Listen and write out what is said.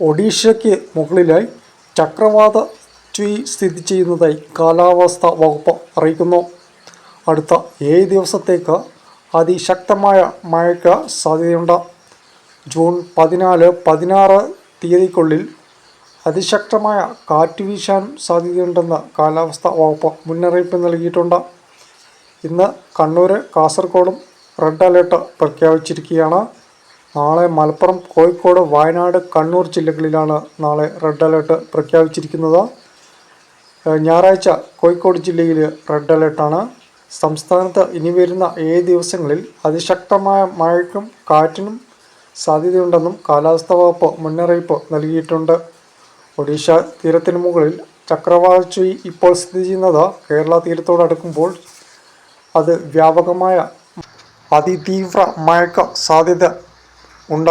ഒഡീഷയ്ക്ക് മുകളിലായി ചക്രവാത ചുഴി സ്ഥിതി ചെയ്യുന്നതായി കാലാവസ്ഥാ വകുപ്പ് അറിയിക്കുന്നു. അടുത്ത ഏഴ് ദിവസത്തേക്ക് അതിശക്തമായ മഴയ്ക്ക് സാധ്യതയുണ്ട്. ജൂൺ പതിനാല് പതിനാറ് തീയതിക്കുള്ളിൽ അതിശക്തമായ കാറ്റ് വീശാൻ സാധ്യതയുണ്ടെന്ന് കാലാവസ്ഥാ വകുപ്പ് മുന്നറിയിപ്പ് നൽകിയിട്ടുണ്ട്. ഇന്ന് കണ്ണൂർ കാസർഗോഡും റെഡ് അലേർട്ട് പ്രഖ്യാപിച്ചിരിക്കുകയാണ്. നാളെ മലപ്പുറം കോഴിക്കോട് വയനാട് കണ്ണൂർ ജില്ലകളിലാണ് നാളെ റെഡ് അലേർട്ട് പ്രഖ്യാപിച്ചിരിക്കുന്നത്. ഞായറാഴ്ച കോഴിക്കോട് ജില്ലയിൽ റെഡ് അലേർട്ടാണ്. സംസ്ഥാനത്ത് ഇനി വരുന്ന ഏഴ് ദിവസങ്ങളിൽ അതിശക്തമായ മഴയ്ക്കും കാറ്റിനും സാധ്യതയുണ്ടെന്നും കാലാവസ്ഥാ വകുപ്പ് മുന്നറിയിപ്പ് നൽകിയിട്ടുണ്ട്. ഒഡീഷ തീരത്തിന് മുകളിൽ ചക്രവാത ചുഴി ഇപ്പോൾ സ്ഥിതി ചെയ്യുന്നത് കേരള തീരത്തോടടുക്കുമ്പോൾ അത് വ്യാപകമായ അതിതീവ്ര മഴയ്ക്ക് സാധ്യത ఉండ